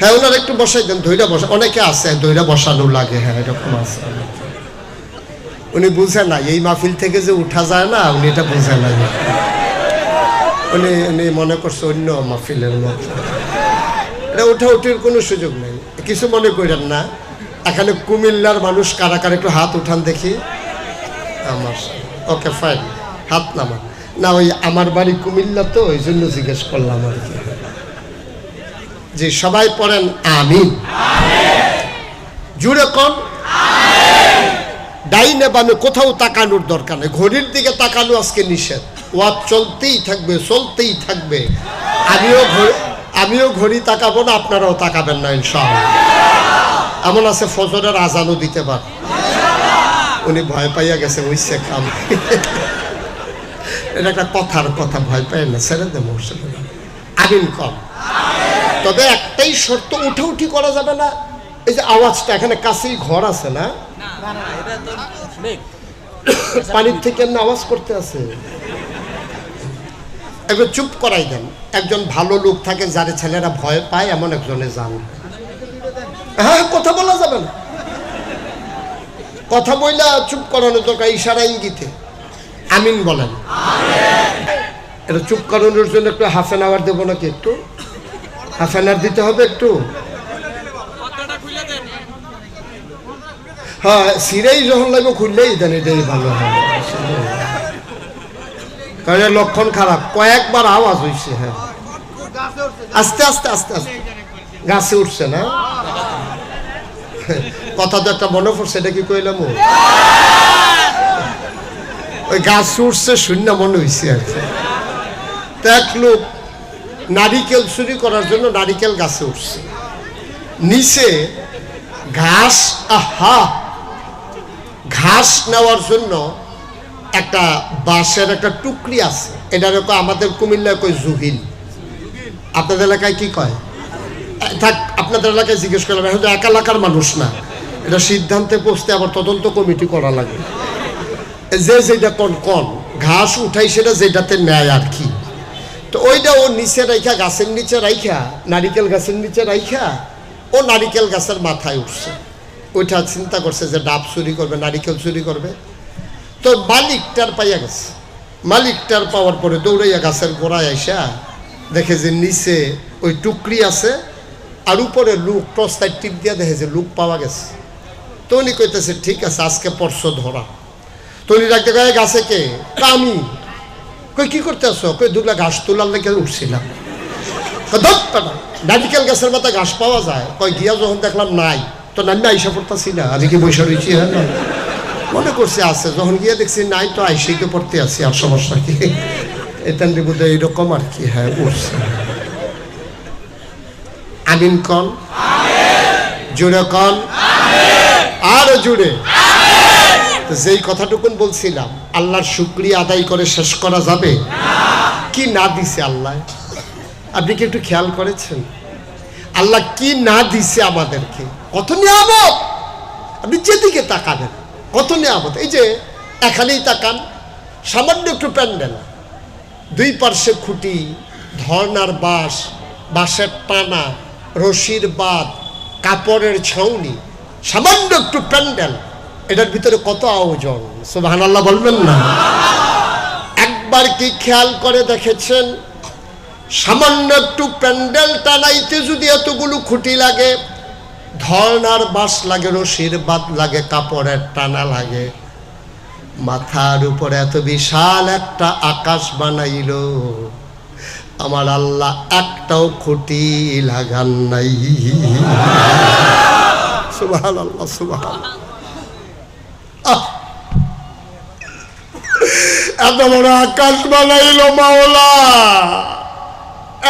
হ্যাঁ একটু ধৈরা অনেকে আছে হ্যাঁ উনি এই থেকে যে উঠা যায় উনি উনি মনে করছে অন্য মাহফিলের মতো উঠা উঠির কোনো সুযোগ নেই। কিছু মনে করেন না। এখানে কুমিল্লার মানুষ কারা কারা একটু হাত উঠান দেখি। আমার ওকে ফাইন হাত নামা না, ওই আমার বাড়ি কুমিল্লা তো, ওই জন্য জিজ্ঞেস করলাম আর কি। যে সবাই পড়েন আমিন। জুড়ে কম। ডাইনে বামে কোথাও তাকানোর দরকার নেই। ঘড়ির দিকে তাকানো আজকে নিষেধ। ওয়াজ চলতেই থাকবে চলতেই থাকবে। আমিও আমিও ঘড়ি তাকাবো না, আপনারাও তাকাবেন না, ইনশাআল্লাহ। এমন আছে, ফজরের আজানও দিতে পার। উনি ভয় পাইয়া গেছে ওইসে কাম। এটা একটা কথার কথা, ভয় পাই না, ছেড়ে দেবো আমিন কম। তবে একটাই শর্ত, উঠে উঠি করা যাবে না। এই যে আওয়াজটা, এখানে কাছেই ঘর আছে না? পানির থেকে এমনি আওয়াজ করতে আছে। একবার চুপ করাই দেন। একজন ভালো লোক থাকে, যারে ছেলেরা ভয় পায়, এমন একজনে যান। হ্যাঁ কথা বলা যাবে না। কথা বইলা চুপ করানো দরকার, ইশারা ইঙ্গিতে। আমিন বলেন। এটা চুপ করানোর জন্য একটু হাফ অ্যান আওয়ার দেবো নাকি একটু? হাফ অ্যান আওয়ার দিতে হবে একটু? হ্যাঁ সিরেই যখন লাগবে খুললেই দেন, এটাই ভালো হয়। লক্ষণ খারাপ। কয়েকবার আওয়াজ হয়েছে হ্যাঁ। আস্তে আস্তে আস্তে আস্তে। গাছে উঠছে না? কথা তো একটা মনে পড়ছে এটা কি কইলাম? ওই গাছ উঠছে, শূন্য মনে হয়েছে আর কি। এক লোক নারিকেল চুরি করার জন্য নারিকেল গাছে উঠছে। নিচে ঘাস, আহা! ঘাস নেওয়ার জন্য একটা বাঁশের একটা টুকরি আছে। এটা রকম আমাদের কুমিল্লায় কই জুহিল। আপনাদের এলাকায় কি কয়? থাক, আপনাদের এলাকায় জিজ্ঞেস করলাম, এখন এক এলাকার মানুষ না। এটা সিদ্ধান্তে পৌঁছতে আবার তদন্ত কমিটি করা লাগে। যে যেটা কন কন। ঘাস উঠাই সেটা যেটাতে নেয় আর কি। তো ওইটা ও নিচে রাইখা, গাছের নিচে রাইখা, নারিকেল গাছের নিচে রাইখা, ও নারিকেল গাছের মাথায় উঠছে। ওইটা চিন্তা করছে যে ডাব চুরি করবে, নারিকেল চুরি করবে। তো মালিকটার পাইয়া গেছে। মালিকটার পাওয়ার পরে দৌড়াইয়া গাছের গোড়ায় আইসা দেখে যে নিচে ওই টুকরি আছে, আর উপরে লুক টর্চটাই টিপ দিয়া দেখে যে লুক পাওয়া গেছে। তো উনি কইতেছে, ঠিক আছে, আজকে পরশো ধরা। তো উনি ডাকতে গায়ে গাছে কে? আমি। কই কি করতে আসো কই দুগলা ঘাস তোলার লেগে উঠছিলাম। কই, "ধুৎ বেটা, নারিকেল গাছের মাথা ঘাস পাওয়া যায়। কই গিয়া যখন দেখলাম নাই তো নামি আইসা পড়তাছি না। আমি কি বসে রয়েছি হ্যাঁ মনে করছে আছে। যখন গিয়ে দেখছি নাই তো আইসেই তো পড়তে আছি আর সমস্যা কি? এটা বোধ হয় এইরকম আর কি হ্যাঁ উঠছে। আমিন কন? জুড়ে কন? আরও জুড়ে যেই কথাটুকুন বলছিলাম, আল্লাহর শুক্রিয়া আদায় করে শেষ করা যাবে? কি না দিছে আল্লাহ? আপনি কি একটু খেয়াল করেছেন? আল্লাহ কি না দিছে আমাদেরকে? কত নিয়ামত! আপনি যেদিকে তাকাবেন, কত নিয়ামত। এই যে, এখানেই তাকান, সামান্য একটু প্যান্ডেল। দুই পার্শ্বে খুঁটি, ধর্নার বাঁশ, বাঁশের টানা, রশির বাদ কাপড়ের ছাউনি সামান্য একটু প্যান্ডেল। এটার ভিতরে কত আয়োজন? সুবহান আল্লাহ বলবেন না। একবার কি খেয়াল করে দেখেছেন? সামান্য একটু প্যান্ডেল টানাইতে যদি এতগুলো খুঁটি লাগে, ধর্নার বাঁশ লাগে, রশির বাদ লাগে, কাপড়ের টানা লাগে। মাথার উপরে এত বিশাল একটা আকাশ বানাইল। আমার আল্লাহ একটাও খুঁটি লাগান নাই। সুবহান আল্লাহ সুবহান এত বড় আকাশ বানাইল মাওলা।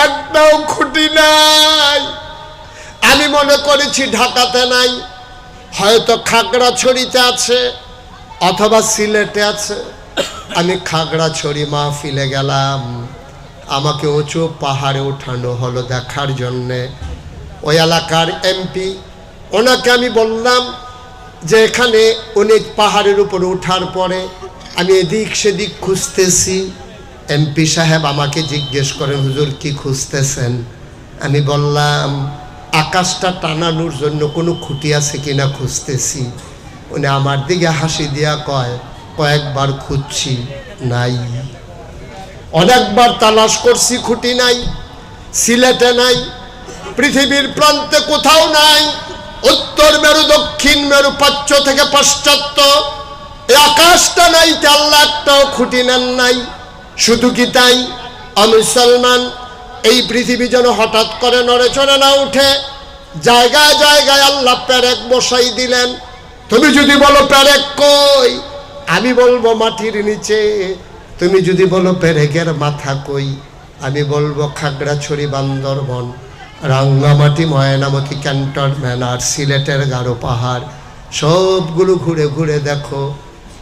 একটাও খুঁটি নাই। আমি মনে করেছি ঢাকাতে নাই। হয়তো খাগড়াছড়িতে আছে অথবা সিলেটে আছে। আমি খাগড়াছড়ি মাহফিলে গেলাম। আমাকে উঁচু পাহাড়ে উঠানো হলো দেখার জন্যে। ওই এলাকার এমপি, ওনাকে আমি বললাম যে এখানে উনি পাহাড়ের উপরে ওঠার পরে আমি এদিক সেদিক খুঁজতেছি। এমপি সাহেব আমাকে জিজ্ঞেস করেন হুজুর, কি খুঁজতেছেন? আমি বললাম, আকাশটা টানানোর জন্য কোনো খুঁটি আছে কিনা খুঁজতেছি। উনি আমার দিকে হাসি দিয়া কয়, কয়েকবার খুঁজছি নাই। অনেকবার তালাশ করছি, খুঁটি নাই, সিলেটে নাই, পৃথিবীর প্রান্তে কোথাও নাই। উত্তর মেরু, দক্ষিণ মেরু পাচ্য থেকে পাশ্চাত্য। আকাশটা নাই আল্লাহ খুঁটি নেন নাই। শুধু কি তাই? অমুসলমান এই পৃথিবী যেন হঠাৎ করে নড়ে চড়ে না উঠে, জায়গায় জায়গায় আল্লাহ প্যারেক বসাই দিলেন। তুমি যদি বলো প্যারেক কই? আমি বলব মাটির নিচে। তুমি যদি বলো প্যারেকের মাথা কই? আমি বলব খাগড়াছড়ি বান্দরবন, রাঙ্গামাটি, ময়নামতি, ক্যান্টনমেন্ট আর সিলেটের গাঢ় পাহাড়। সবগুলো ঘুরে ঘুরে দেখো।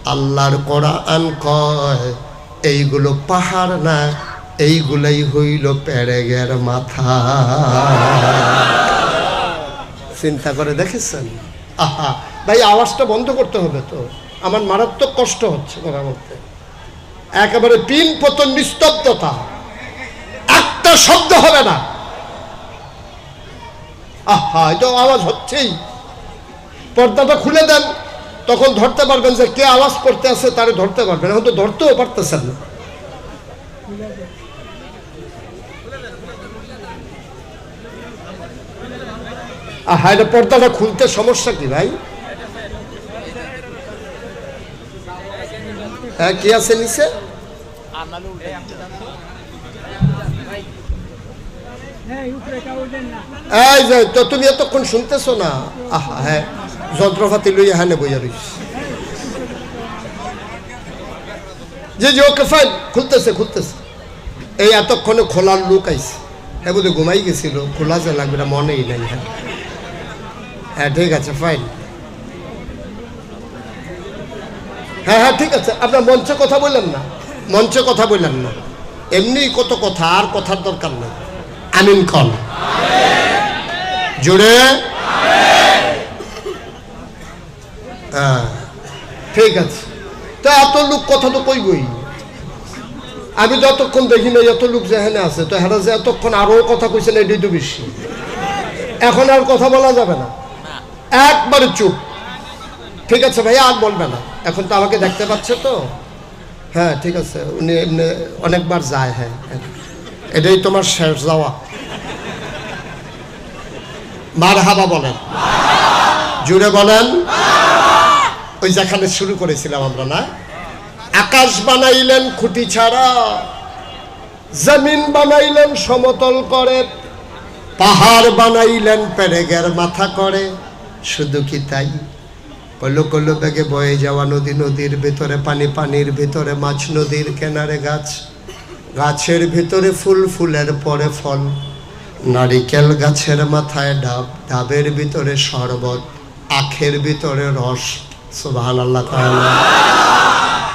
আল্লাহর কোরআন কয়, এইগুলো পাহাড় না, এইগুলোই হইল পেরেগের মাথা। চিন্তা করে দেখেছেন? আহা, ভাই, আওয়াজটা বন্ধ করতে হবে তো। আমার মারাত্মক কষ্ট হচ্ছে কথা বলতে একেবারে পিন পতন নিস্তব্ধতা। একটা শব্দ হবে না। আহা এটা আওয়াজ হচ্ছেই। পর্দাটা খুলে দেন। তখন ধরতে পারবেন যে কে আওয়াজ করতে আছে, তারে ধরতে পারবেন। এখন তো ধরতেও পারতেছেন না। এটা পর্দাটা খুলতে সমস্যা কি ভাই? হ্যাঁ কি আছে নিচে? এই যে, তো তুমি এতক্ষণ শুনতেছো না। আহা হ্যাঁ। যন্ত্রপাতি লইয়া হ্যাঁ বইয়া রইস যে যে ওকে ফাইন খুলতেছে খুলতেছে এই এতক্ষণে খোলার লোক আইছে হ্যাঁ বোধহয় ঘুমাই গেছিল খোলা যে লাগবে না মনেই নাই হ্যাঁ হ্যাঁ ঠিক আছে ফাইন হ্যাঁ হ্যাঁ ঠিক আছে আপনার মঞ্চে কথা বললেন না মঞ্চে কথা বললেন না এমনি কত কথা আর কথার দরকার নেই আমিন খন জুড়ে হ্যাঁ ঠিক আছে। তো এত লোক কথা তো কইবই। আমি যতক্ষণ দেখি না এত লোক যেখানে আছে, তো হেরা যে এতক্ষণ আরও কথা কইছেন এটাই তো বেশি। এখন আর কথা বলা যাবে না। একবারে চুপ। ঠিক আছে ভাইয়া আর বলবে না। এখন তো আমাকে দেখতে পাচ্ছে তো। হ্যাঁ ঠিক আছে, উনি এমনি অনেকবার যায় হ্যাঁ হ্যাঁ। এটাই তোমার শেষ যাওয়া। মার হাবা বলেন। জুড়ে বলেন। ওই যেখানে শুরু করেছিলাম আমরা, না? আকাশ বানাইলেন খুঁটি ছাড়া, জমিন বানাইলেন সমতল করে, পাহাড় বানাইলেন পেরেগের মাথা করে। শুধু কি তাই? কলো কলো বেগে বয়ে যাওয়া নদী নদীর ভিতরে, পানি পানির ভিতরে, মাছ নদীর কেনারে গাছ। গাছের ভিতরে ফুল ফুলের পরে ফল। নারিকেল গাছের মাথায় ডাব, ডাবের ভিতরে শরবত, আখের ভিতরে রস।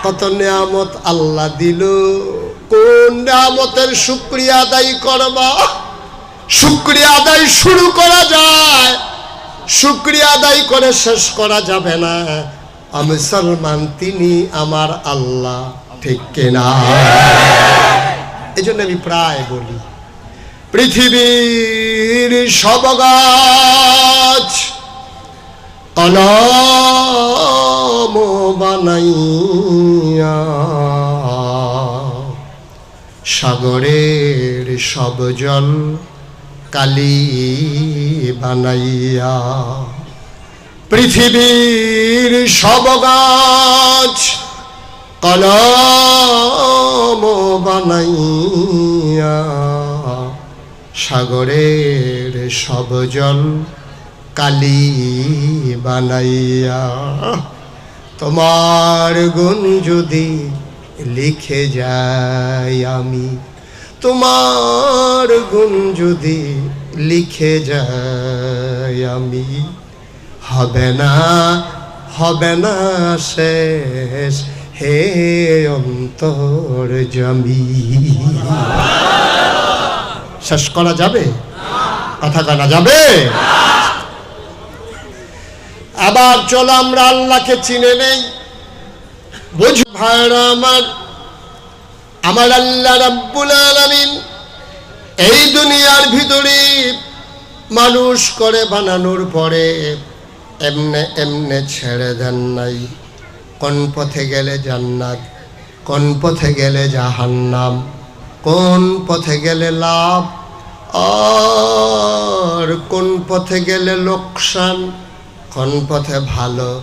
কত নিয়ামত আল্লাহ দিল। কোন নিয়ামতের শুক্রিয়া আদায় করবা? শুক্রিয়া আদায় শুরু করা যায়। শুক্রিয়া আদায় করে শেষ করা যাবে না। আমি সলমান তিনি আমার আল্লাহ, ঠিক কিনা? এই জন্য আমি প্রায় বলি, পৃথিবীর সব কলম বানাইয়া সাগরের সব জল কালি বানাইয়া পৃথিবীর সব গাছ কলম বানাইয়া সাগরের সব জল কালি বানাইয়া। তোমার গুণ যদি লিখে যাই আমি, তোমার গুণ যদি লিখে যাই আমি, হবে না হবে না শেষ, হে অন্তর জমি। শেষ করা যাবে? কথা কানা যাবে? আবার চলো আমরা আল্লাহকে চিনে নেই। বুঝ ভাইরা আমার আমার আল্লাহ রাব্বুল আলামিন এই দুনিয়ার ভিতরে মানুষ করে বানানোর পরে এমনে এমনে ছেড়ে দেন নাই। কোন পথে গেলে জান্নাত, কোন পথে গেলে জাহান্নাম, কোন পথে গেলে লাভ, আর কোন পথে গেলে লোকসান কোন পথে ভালো,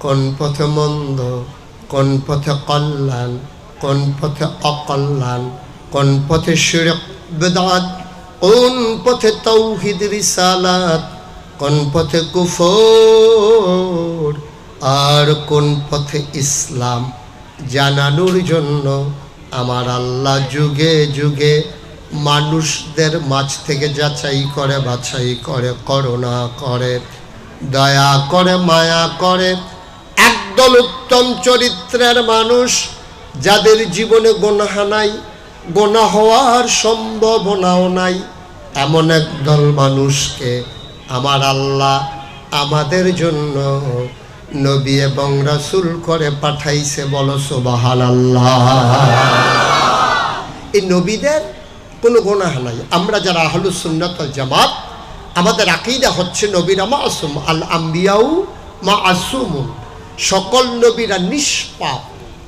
কোন পথে মন্দ, কোন পথে কল্যাণ, কোন পথে অকল্যাণ, কোন পথে শিরক, বেদাত, কোন পথে তৌহিদ, রিসালাত, কোন পথে কুফর আর কোন পথে ইসলাম জানানোর জন্য আমার আল্লাহ যুগে যুগে মানুষদের মাছ থেকে যাচাই করে বাছাই করে করোনা করে। দয়া করে, মায়া করে। একদল উত্তম চরিত্রের মানুষ যাদের জীবনে গোনাহা নাই গোনা হওয়ার সম্ভাবনাও নাই, এমন একদল মানুষকে আমার আল্লাহ আমাদের জন্য নবী এবং রাসূল করে পাঠাইছে, বলো সোবাহান আল্লাহ এই নবীদের কোনো গোনাহ নাই। আমরা যারা আহলু সুন্নত ওয়াল জামাত আমাদের আকিদা হচ্ছে নবীরা মা আসুম আল আম্বিয়াউ মা আসুমুন সকল নবীরা নিষ্পাপ,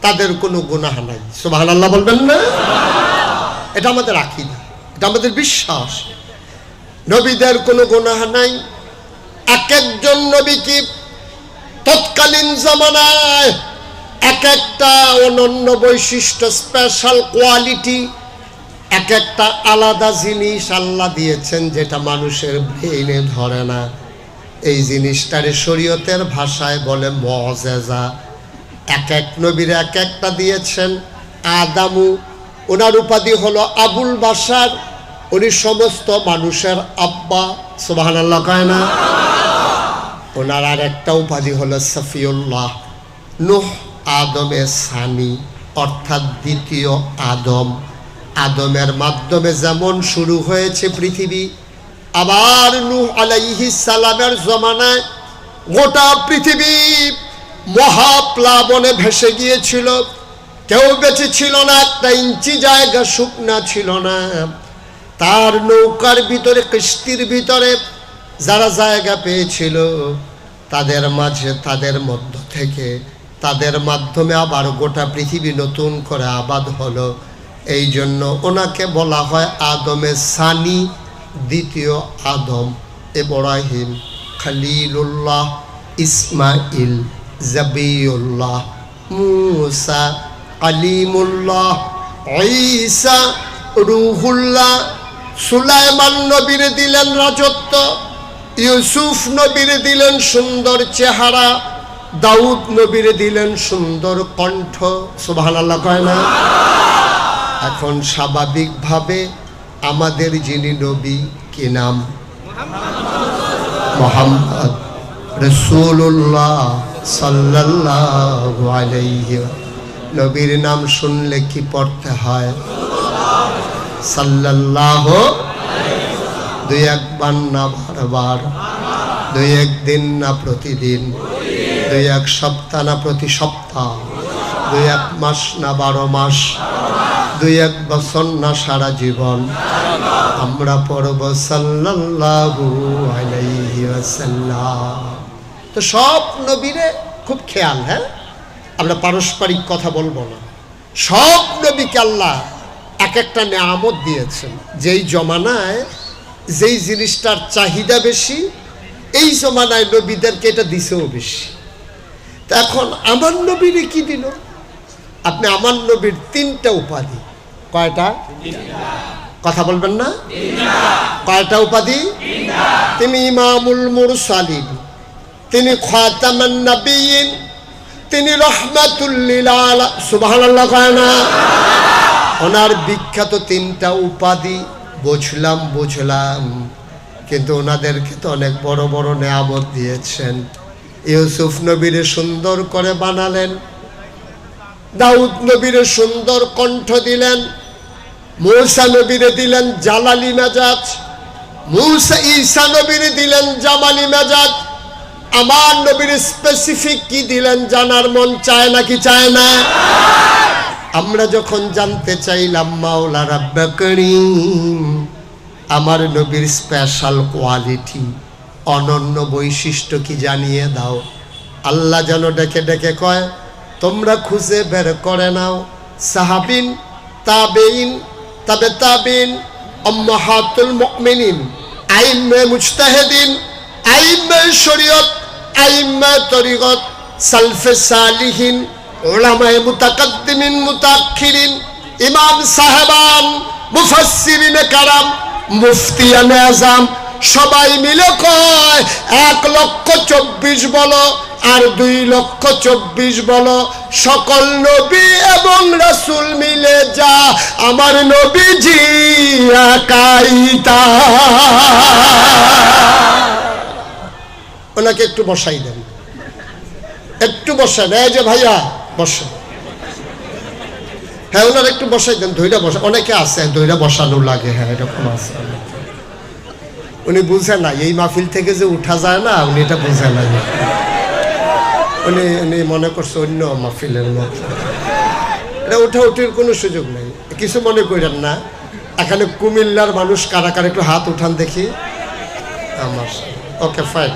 তাদের কোনো গুনাহ নাই। সুবাহ আল্লাহ বলবেন না? এটা আমাদের আকিদা, এটা আমাদের বিশ্বাস। নবীদের কোনো গুনাহ নাই। এক একজন নবী কি তৎকালীন জামানায় এক একটা অনন্য বৈশিষ্ট্য স্পেশাল কোয়ালিটি এক একটা আলাদা জিনিস আল্লাহ দিয়েছেন যেটা মানুষের ব্রেইনে ধরে না। এই জিনিসটারে শরীয়তের ভাষায় বলে মজেজা। এক এক নবীর এক একটা দিয়েছেন। আদামু, ওনার উপাধি হলো আবুল বাসার উনি সমস্ত মানুষের আব্বা সুবাহান আল্লাহ কয় না? ওনার আর একটা উপাধি হলো সফিউল্লাহ। নুহ আদমে সানি, অর্থাৎ দ্বিতীয় আদম। আদমের মাধ্যমে যেমন শুরু হয়েছে পৃথিবী, আবার নূহ আলাইহি সালামের জমানায় গোটা পৃথিবী মহাপ্লাবনে ভেসে গিয়েছিল। কেউ বেঁচে ছিল না, একটা ইঞ্চি জায়গা শুকনা ছিল না। তার নৌকার ভিতরে, কিস্তির ভিতরে যারা জায়গা পেয়েছিল, তাদের মাঝে, তাদের মধ্য থেকে, তাদের মাধ্যমে আবার গোটা পৃথিবী নতুন করে আবাদ হলো। এই জন্য ওনাকে বলা হয় আদমের সানি, দ্বিতীয় আদম ইব্রাহিম, খালিলুল্লাহ ইসমাইল জবিউল্লাহ, মুসা আলিমুল্লাহ ঈসা, রুহুল্লাহ, সুলাইমান নবীর দিলেন রাজত্ব, ইউসুফ নবীর দিলেন সুন্দর চেহারা, দাউদ নবীর দিলেন সুন্দর কণ্ঠ। সুবহানাল্লাহ কয় না? এখন স্বাভাবিকভাবে আমাদের যিনি নবী, কি নাম? মোহাম্মদ রসুল্লাহ আলাইহি নবীর নাম শুনলে কি পড়তে হয়? সাল্লাল্লাহ দুই একবার না বারবার, দুই একদিন না প্রতিদিন, দুই এক সপ্তাহ না প্রতি সপ্তাহ, দুই এক মাস না বারো মাস দুই এক বছর না সারা জীবন। আমরা পড়ব তো সব নবীরে খুব খেয়াল হ্যাঁ? আমরা পারস্পরিক কথা বলব না। সব নবীকে আল্লাহ এক একটা নেয়ামত দিয়েছেন। যেই জমানায় যেই জিনিসটার চাহিদা বেশি, এই জমানায় নবীদেরকে এটা দিছেও বেশি। এখন আমার নবীরে কি দিল? আপনি আমার নবীর তিনটা উপাধি। কয়টা? কথা বলবেন না? কয়টা উপাধি? তিনি ইমামুল মুরসালিন। তিনি খাতামান তিনি রহমাতুল্লিল আলা সুবহানাল্লাহ কয় না? ওনার বিখ্যাত তিনটা উপাধি বুঝলাম বুঝলাম। কিন্তু ওনাদেরকে তো অনেক বড় বড় নেয়ামত দিয়েছেন। ইউসুফ নবীরে সুন্দর করে বানালেন। দাউদ নবীরে সুন্দর কণ্ঠ দিলেন। মৌসা নবীরে দিলেন জালালি মেজাজ। মৌসা ঈসা নবীরে দিলেন জামালি মেজাজ। আমার নবীর স্পেসিফিক কি দিলেন জানার মন চায় না কি চায় না? আমরা যখন জানতে চাইলাম মাওলা আমার নবীর স্পেশাল কোয়ালিটি অনন্য বৈশিষ্ট্য কি জানিয়ে দাও? আল্লাহ যেন ডেকে ডেকে কয়, তোমরা খুঁজে বের করে নাও, সাহাবিন তাবেইন তবে তাবিন অম্মাহাতুল মুমিনিন শরীয়ত সালফে সালিহিন ওলামায়ে মুতাকাদ্দিমিন মুতাআখিরিন ইমাম সাহেবান, মুফাসসিরিন কারাম মুফতিয়ানে আজম, সবাই মিলে কয়, এক লক্ষ চব্বিশ বলো আর দুই লক্ষ চব্বিশ বলো। সকল নবী এবং রাসূল মিলে যা, আমার নবীজি একাইতা ওনাকে একটু বসাই দেন। একটু বসান। এই যে ভাইয়া, বসেন। হ্যাঁ ওনার একটু বসাই দেন ধৈরা বসা। অনেকে আছে ধৈরা বসানো লাগে। হ্যাঁ এরকম আছে। উনি বুঝে না, এই মাহফিল থেকে যে উঠা যায় না, উনি এটা বুঝে না। উনি উনি মনে করছে অন্য মাহফিলের মতো এটা উঠা উঠির কোনো সুযোগ নেই। কিছু মনে করেন না। এখানে কুমিল্লার মানুষ কারা কারা একটু হাত উঠান দেখি। আমার ওকে ফাইন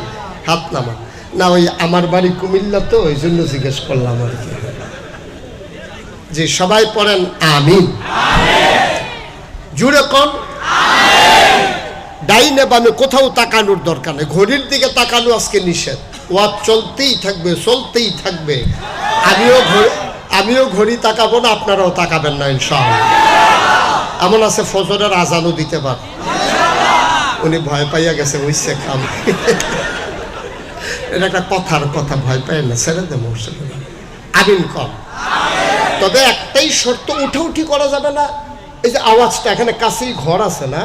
হাত নামান। না, ওই আমার বাড়ি কুমিল্লা তো, ওই জন্য জিজ্ঞেস করলাম আর কি। যে সবাই পড়েন আমিন। জুড়ে কন ডাইনে বামে কোথাও তাকানোর দরকার নেই। ঘড়ির দিকে তাকানো আজকে নিষেধ। ওয়াজ চলতেই থাকবে চলতেই থাকবে। আমিও আমিও ঘড়ি তাকাবো না আপনারাও তাকাবেন না ইনশাআল্লাহ। এমন আছে ফজরের আজানও দিতে পার। উনি ভয় পাইয়া গেছে উইসে খাম। এটা একটা কথার কথা ভয় পাই না ছেড়ে দেবো আমিন কম। তবে একটাই শর্ত উঠে উঠি করা যাবে না। এই যে আওয়াজটা এখানে কাছেই ঘর আছে না?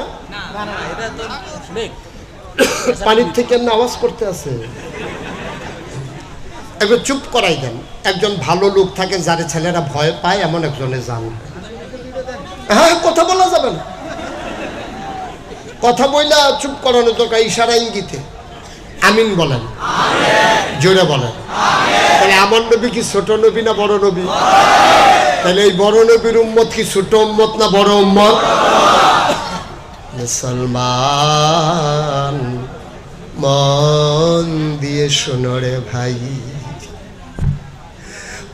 পানির থেকে এমনি আওয়াজ করতে আছে। একবার চুপ করাই দেন। একজন ভালো লোক থাকে, যারে ছেলেরা ভয় পায়, এমন একজনে যান। হ্যাঁ কথা বলা যাবে না। কথা বইলা চুপ করানো দরকার, ইশারা ইঙ্গিতে। আমিন বলেন। জোরে বলেন। তাহলে আমার নবী কি ছোট নবী না বড় নবী? তাহলে এই বড় নবীর উম্মত কি ছোট উম্মত না বড় উম্মত? মুসলমান, মন দিয়ে শোনো ভাই।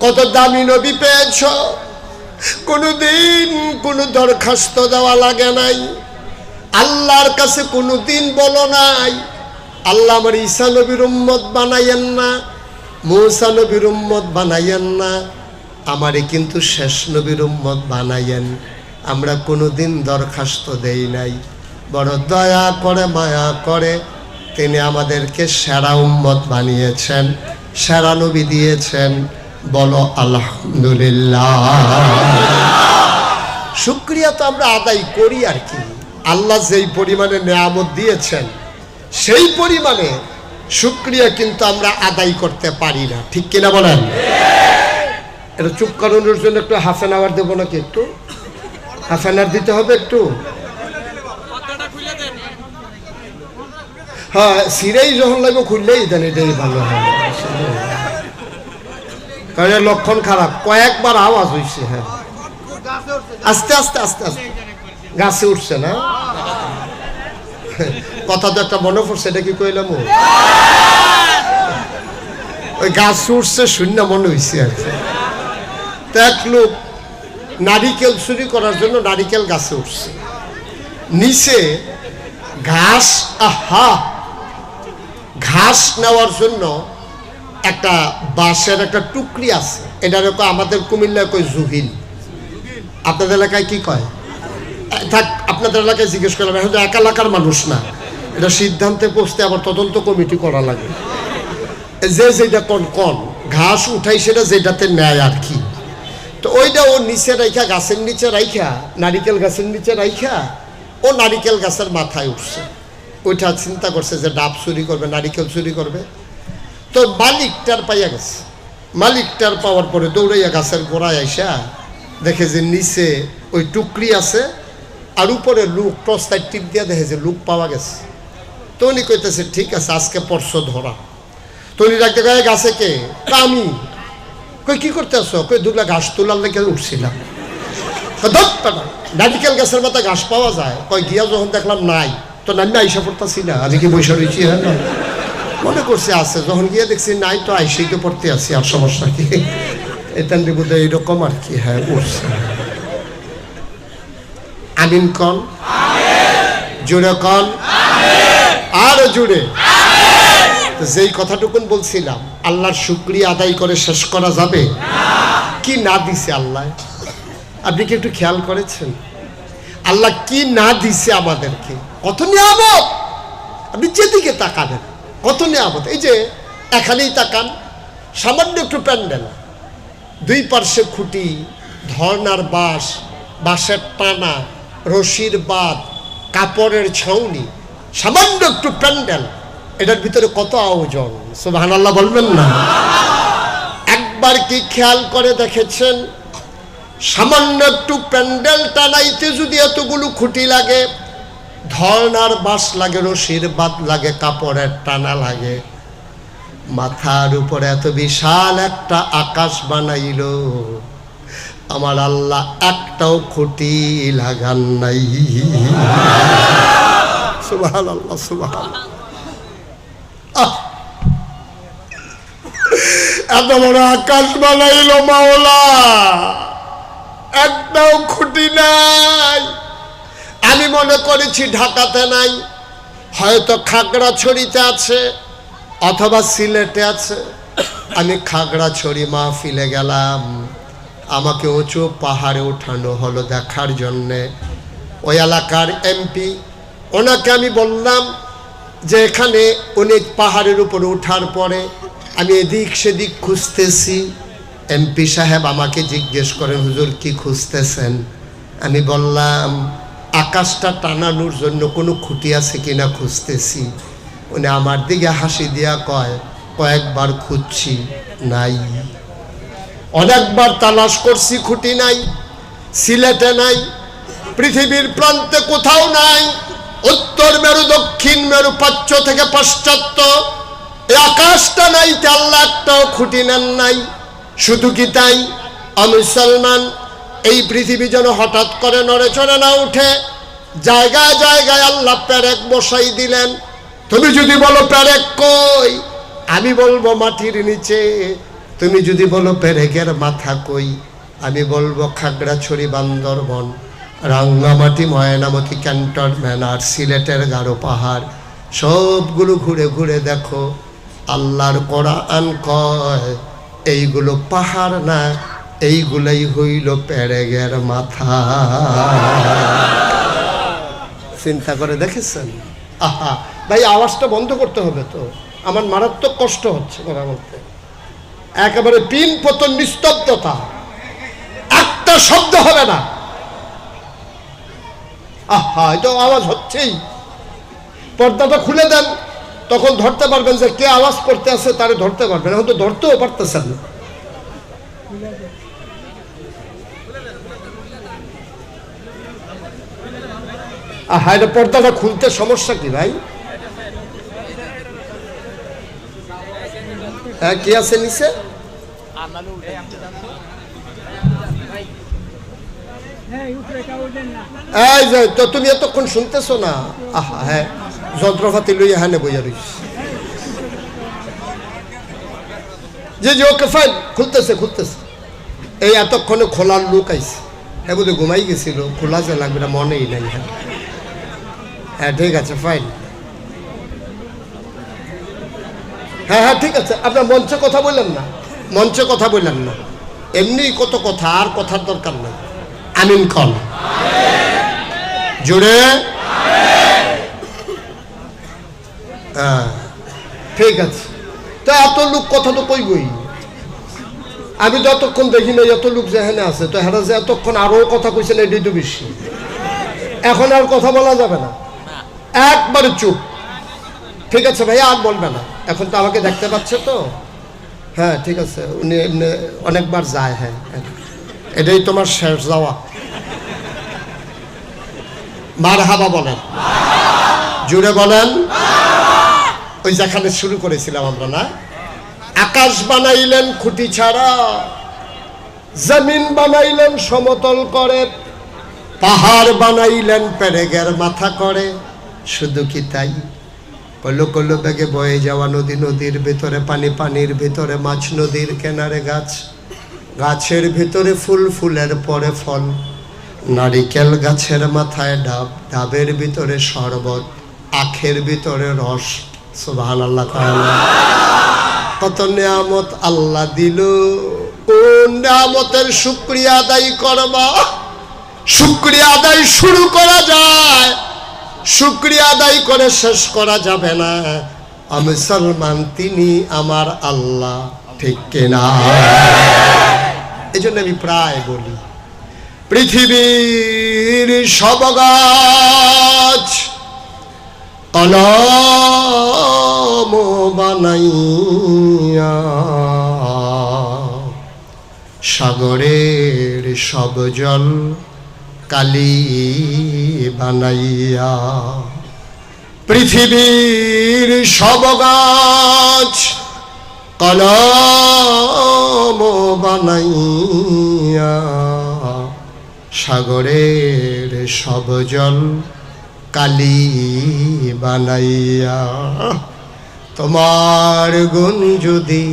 কত দামি নবী পেয়েছ? কোনোদিন কোনো দরখাস্ত দেওয়া লাগে নাই। আল্লাহর কাছে কোনোদিন বলো নাই। আল্লাহ আমার ঈসা নবীর উম্মত বানাইয়েন না, মৌসা নবীর উম্মত বানাইয়েন না, আমারে কিন্তু শেষ নবীর উম্মত বানাইয়েন। আমরা কোনোদিন দরখাস্ত দেই নাই। বড় দয়া করে, মায়া করে তিনি আমাদেরকে সেরা উম্মত বানিয়েছেন, সেরা নবী দিয়েছেন। বলো, আলহামদুলিল্লাহ। শুক্রিয়া তো আমরা আদায় করি আর কি। আল্লাহ যেই পরিমাণে নেয়ামত দিয়েছেন, সেই পরিমাণে শুক্রিয়া কিন্তু আমরা আদায় করতে পারি না। ঠিক কিনা বলেন? এটা চুপ করানোর জন্য একটু হাফ আওয়ার দেবো নাকি একটু? হাফ অ্যান দিতে হবে একটু? হ্যাঁ সিরেই যখন লাগবে খুললেই দেন, এটাই ভালো হয়। কারণ লক্ষণ খারাপ। কয়েকবার আওয়াজ হয়েছে হ্যাঁ। আস্তে আস্তে আস্তে আস্তে। গাছে উঠছে না? কথা তো একটা মনে পড়ছে, এটা কি কইলাম ওই গাছ উঠছে, শূন্য মনে হয়েছে আর কি। তো এক লোক নারিকেল চুরি করার জন্য নারিকেল গাছে উঠছে। নিচে ঘাস, আহা! ঘাস নেওয়ার জন্য একটা বাঁশের একটা টুকরি আছে। এটার আমাদের কুমিল্লায় কয় জুহিল। আপনাদের এলাকায় কি কয়? থাক, আপনাদের এলাকায় জিজ্ঞেস করলাম, এখন এক এলাকার মানুষ না। এটা সিদ্ধান্তে পৌঁছতে আবার তদন্ত কমিটি করা লাগে। যে যেটা কন কন, ঘাস উঠাই সেটা যেটাতে নেয় আর কি। তো ওইটা ও নিচে রাইখা, গাছের নিচে রাইখা, নারিকেল গাছের নিচে রাইখা, ও নারিকেল গাছের মাথায় উঠছে। ওইটা চিন্তা করছে যে ডাব চুরি করবে, নারিকেল চুরি করবে। তো মালিকটার পাইয়া গেছে। মালিকটার পাওয়ার পরে দৌড়াইয়া গাছের গোড়ায় আইসা দেখে যে নিচে ওই টুকরি আছে আর উপরে লুক টর্চটাই টিপ দিয়া দেখে যে লুক পাওয়া গেছে। তো উনি কইতেছে, ঠিক আছে, আজকে পরশ ধরা। তো উনি ডাকতে গায়ে গাছে কে? তা আমি। কই কি করতে আসো কই দুগলা ঘাস তোলার লেগে উঠছিলাম। নারিকেল গাছের মাথা ঘাস পাওয়া যায়? কয়, গিয়া যখন দেখলাম নাই, তো নামি আইসা পড়তাছি না, আমি কি বৈশা হ্যাঁ? মনে করছে আছে, যখন গিয়ে দেখছি নাই তো আইসেই তো পড়তে আছি, আর সমস্যা কি? এটা বোধ এইরকম আর কি হ্যাঁ উঠছে। আমিন কন? জুড়ে কন? আরও জুড়ে যেই কথাটুকুন বলছিলাম, আল্লাহর শুক্রিয়া আদায় করে শেষ করা যাবে? কি না দিছে আল্লাহ? আপনি কি একটু খেয়াল করেছেন? আল্লাহ কি না দিছে আমাদেরকে? কত নিয়ামত! আপনি যেদিকে তাকাবেন। কত নিয়ামত, এই যে এখানেই তাকান, সামান্য একটু প্যান্ডেল, দুই পার্শ্বে খুঁটি, ধর্নার বাঁশ, বাঁশের টানা, রশির বাদ কাপড়ের ছাউনি সামান্য একটু প্যান্ডেল, এটার ভিতরে কত আয়োজন? সুবাহান আল্লাহ বলবেন না। একবার কি খেয়াল করে দেখেছেন? সামান্য একটু প্যান্ডেল টানাইতে যদি এতগুলো খুঁটি লাগে ধর্নার বাঁশ লাগে, রশির বাদ লাগে, কাপড়ের টানা লাগে। মাথার উপরে এত বিশাল একটা আকাশ বানাইল, আমার আল্লাহ একটাও খুঁটি লাগান নাই। সুবহান আল্লাহ সুবহান এত বড় আকাশ বানাইল মাওলা, একটাও খুঁটি নাই। আমি মনে করেছি ঢাকাতে নাই, হয়তো খাগড়াছড়িতে আছে অথবা সিলেটে আছে। আমি খাগড়াছড়ি মাহফিলে গেলাম, আমাকে উঁচু পাহাড়ে ওঠানো হলো দেখার জন্যে। ওই এলাকার এমপি, ওনাকে আমি বললাম যে এখানে উনি পাহাড়ের উপর ওঠার পরে আমি এদিক সেদিক খুঁজতেছি। এমপি সাহেব আমাকে জিজ্ঞেস করেন, হুজুর, কি খুঁজতেছেন? আমি বললাম আকাশটা টানানোর জন্য কোনো খুঁটি আছে কিনা খুঁজতেছি। উনি আমার দিকে হাসি দিয়া কয়, কয়েকবার খুঁজছি নাই। অনেকবার তালাশ করছি, খুঁটি নাই, সিলেটে নাই, পৃথিবীর প্রান্তে কোথাও নাই। উত্তর মেরু, দক্ষিণ মেরু পাচ্য থেকে পাশ্চাত্য আকাশটা নাই আল্লাহ একটাও খুঁটি নেন নাই। শুধু কি তাই? অমুসলমান এই পৃথিবী যেন হঠাৎ করে নড়ে চড়ে না উঠে। জায়গায় জায়গায় আল্লাহ প্যারেক বসাই দিলেন। তুমি যদি বলো প্যারেক কই? আমি বলব মাটির নিচে। তুমি যদি বলো প্যারেকের মাথা কই? আমি বলব খাগড়াছড়ি, বান্দরবন, রাঙ্গামাটি, ময়নামতি ক্যান্টনমেন্ট আর সিলেটের গারো পাহাড়, সবগুলো ঘুরে ঘুরে দেখো। আল্লাহর কোরআন কয়, এইগুলো পাহাড় না এইগুলোই হইল পেরেগের মাথা। চিন্তা করে দেখেছেন? আহা ভাই আওয়াজটা বন্ধ করতে হবে তো। আমার মারাত্মক কষ্ট হচ্ছে কথা বলতে। একেবারে পিন পতন নিস্তব্ধতা। একটা শব্দ হবে না। আহা এটা আওয়াজ হচ্ছেই। পর্দাটা খুলে দেন। তখন ধরতে পারবেন যে কে আওয়াজ করতে আছে তারে ধরতে পারবেন। এখন তো ধরতেও পারতেছেন না। আহা, এটা পর্দাটা খুলতে সমস্যা কি ভাই? হ্যাঁ কি আছে নিচে? তুমি এতক্ষণ শুনতেছো না? আহা হ্যাঁ যন্ত্রপাতি লইয়া হ্যাঁ বইয়া রইস যে যে ওকে ফাইন খুলতেছে খুলতেছে। এই এতক্ষণে খোলার লোক আইছে। হ্যাঁ বোধহয় ঘুমাই গেছিল, খোলা যে লাগবে না, মনেই নাই হ্যাঁ হ্যাঁ ঠিক আছে ফাইন হ্যাঁ হ্যাঁ ঠিক আছে। আপনার মঞ্চে কথা বললেন না? মঞ্চে কথা বললেন না। এমনি কত কথা, আর কথার দরকার নেই। আমিন খন। জুড়ে হ্যাঁ ঠিক আছে। তো এত লোক কথা তো কইবই। আমি যতক্ষণ দেখি না এত লোক যেখানে আছে। তো হেরা যে এতক্ষণ আরও কথা কইছেন, এটাই তো বেশি। এখন আর কথা বলা যাবে না। একবারে চুপ। ঠিক আছে ভাইয়া, আর বলবে না। এখন তো আমাকে দেখতে পাচ্ছে তো। হ্যাঁ ঠিক আছে। উনি অনেকবার যায় হ্যাঁ। হ্যাঁ। এটাই তোমার শেষ যাওয়া। মার হাবা বলেন। জুড়ে বলেন, ওই যেখানে শুরু করেছিলাম আমরা, না? আকাশ বানাইলেন খুঁটি ছাড়া, জমিন বানাইলেন সমতল করে, পাহাড় বানাইলেন পেরেগের মাথা করে। শুধু কি তাই? কলো কলো বেগে বয়ে যাওয়া নদী নদীর ভেতরে পানি পানির ভেতরে মাছ নদীর কেনারে গাছ। গাছের ভেতরে ফুল ফুলের পরে ফল। নারিকেল গাছের মাথায় ডাব, ডাবের ভিতরে শরবত, আখের ভিতরে রস। সুবহান আল্লাহ কত নিয়ামত আল্লাহ দিল। কোন নিয়ামতের শুক্রিয়া আদায় করবা। শুক্রিয়া আদায় শুরু করা যায়। শুক্রিয়া আদায় করে শেষ করা যাবে না। আমি সলমান, তিনি আমার আল্লাহ, ঠিক কিনা? এই জন্য আমি প্রায় বলি, পৃথিবীর সব গাছ কলম বানাইয়া, সাগরের সব জল কালি বানাইয়া। পৃথিবীর সব গাছ কলম বানাইয়া। সাগরের সব জল কালি বানাইয়া। তোমার গুণ যদি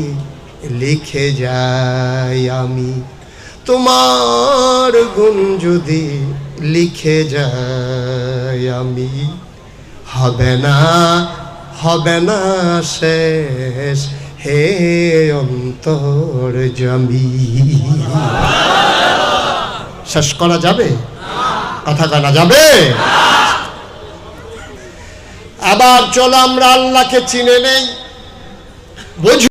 লিখে যাই আমি তোমার গুণ যদি লিখে যাই আমি, হবে না হবে না শেষ, হে অন্তর জমি। শেষ করা যাবে? কথা করা যাবে? আবার চলো আমরা আল্লাহকে চিনে নেই। বুঝ